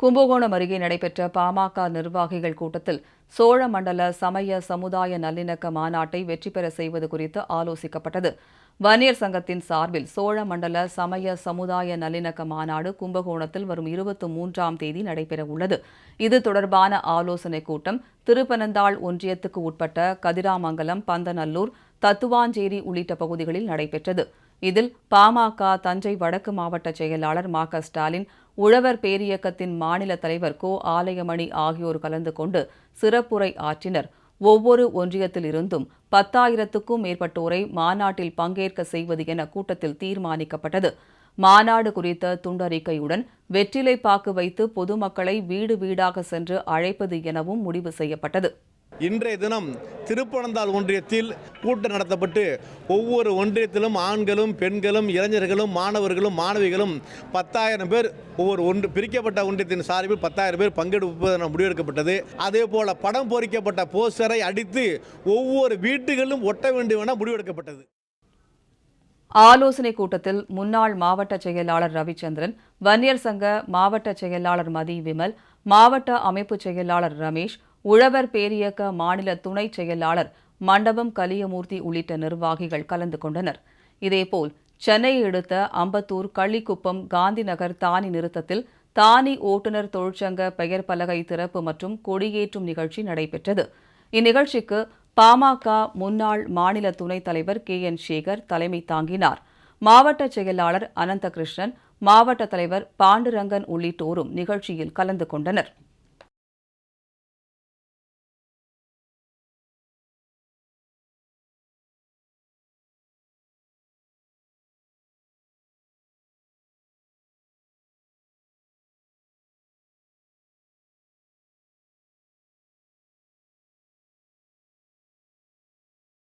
கும்பகோணம் அருகே நடைபெற்ற பாமக நிர்வாகிகள் கூட்டத்தில் சோழ மண்டல சமய சமுதாய நல்லிணக்க மாநாட்டை வெற்றி பெற செய்வது குறித்து ஆலோசிக்கப்பட்டது. வன்னியர் சங்கத்தின் சார்பில் சோழ மண்டல சமய சமுதாய நல்லிணக்க மாநாடு கும்பகோணத்தில் வரும் இருபத்தி மூன்றாம் தேதி நடைபெறவுள்ளது இது தொடர்பான ஆலோசனைக் கூட்டம் திருப்பனந்தாள் ஒன்றியத்துக்கு உட்பட்ட கதிராமங்கலம் பந்தநல்லூர் தத்துவாஞ்சேரி உள்ளிட்ட பகுதிகளில் நடைபெற்றது. இதில் பாமக தஞ்சை வடக்கு மாவட்ட செயலாளர் மா க ஸ்டாலின் உழவர் பேரியக்கத்தின் மாநில தலைவர் கோ ஆலயமணி ஆகியோர் கலந்து கொண்டு சிறப்புரை ஆற்றினர். ஒவ்வொரு ஒன்றியத்தில் இருந்தும் பத்தாயிரத்துக்கும் மேற்பட்டோரை மாநாட்டில் பங்கேற்க செய்வது என கூட்டத்தில் தீர்மானிக்கப்பட்டது. மாநாடு குறித்த துண்டறிக்கையுடன் வெற்றிலை பாக்கு வைத்து பொதுமக்களை வீடு வீடாக சென்று அழைப்பது எனவும் முடிவு செய்யப்பட்டது. இன்றைய தினம் திருப்பனந்தாள் ஒன்றியத்தில் கூட்டம் நடத்தப்பட்டு ஒவ்வொரு ஒன்றியத்திலும் ஆண்களும் பெண்களும் இளைஞர்களும் மாணவர்களும் மாணவிகளும் பத்தாயிரம் பேர் ஒவ்வொரு ஒன்று பிரிக்கப்பட்ட ஒன்றியத்தின் சார்பில் பத்தாயிரம் பேர் பங்கெடுப்பது என முடிவெடுக்கப்பட்டது. அதே போல படம் பொறிக்கப்பட்ட போஸ்டரை அடித்து ஒவ்வொரு வீட்டுகளிலும் ஒட்ட வேண்டும் என முடிவெடுக்கப்பட்டது. ஆலோசனைக் கூட்டத்தில் முன்னாள் மாவட்ட செயலாளர் ரவிச்சந்திரன் வன்னியர் சங்க மாவட்ட செயலாளர் மதி விமல் மாவட்ட அமைப்பு செயலாளர் ரமேஷ் உழவர் பேரியக்க மாநில துணை செயலாளர் மண்டபம் கலியமூர்த்தி உள்ளிட்ட நிர்வாகிகள் கலந்து கொண்டனர். இதேபோல் சென்னையை அடுத்த அம்பத்தூர் கள்ளிக்குப்பம் காந்திநகர் தானி நிறுத்தத்தில் தானி ஓட்டுநர் தொழிற்சங்க பெயர் பலகை திறப்பு மற்றும் கொடியேற்றும் நிகழ்ச்சி நடைபெற்றது. இந்நிகழ்ச்சிக்கு பாமக முன்னாள் மாநில துணைத் தலைவர் கே. என். சேகர் தலைமை தாங்கினார். மாவட்ட செயலாளர் அனந்தகிருஷ்ணன் மாவட்ட தலைவர் பாண்டுரங்கன் உள்ளிட்டோரும் நிகழ்ச்சியில் கலந்து கொண்டனர்.